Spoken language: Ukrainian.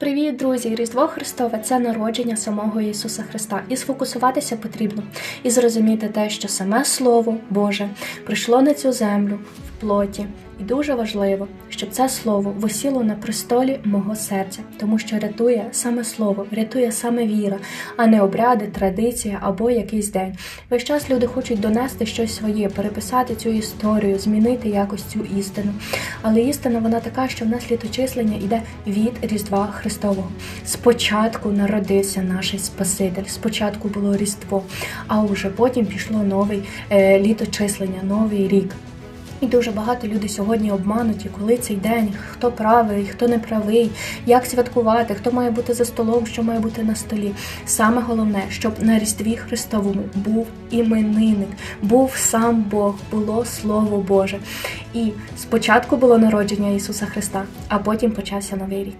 Привіт, друзі! Різдво Христове це народження самого Ісуса Христа. І сфокусуватися потрібно і зрозуміти те, що саме Слово Боже прийшло на цю землю в плоті. І дуже важливо, щоб це слово висіло на престолі мого серця, тому що рятує саме слово, рятує саме віра, а не обряди, традиція або якийсь день. Весь час люди хочуть донести щось своє, переписати цю історію, змінити якось цю істину. Але істина вона така, що в нас літочислення йде від Різдва Христового. Спочатку народився наш Спаситель, спочатку було Різдво, а вже потім пішло новий е, літочислення, новий рік. І дуже багато людей сьогодні обмануті, коли цей день, хто правий, хто не правий, як святкувати, хто має бути за столом, що має бути на столі. Саме головне, щоб на Різдві Христовому був іменинник, був сам Бог, було Слово Боже. І спочатку було народження Ісуса Христа, а потім почався Новий рік.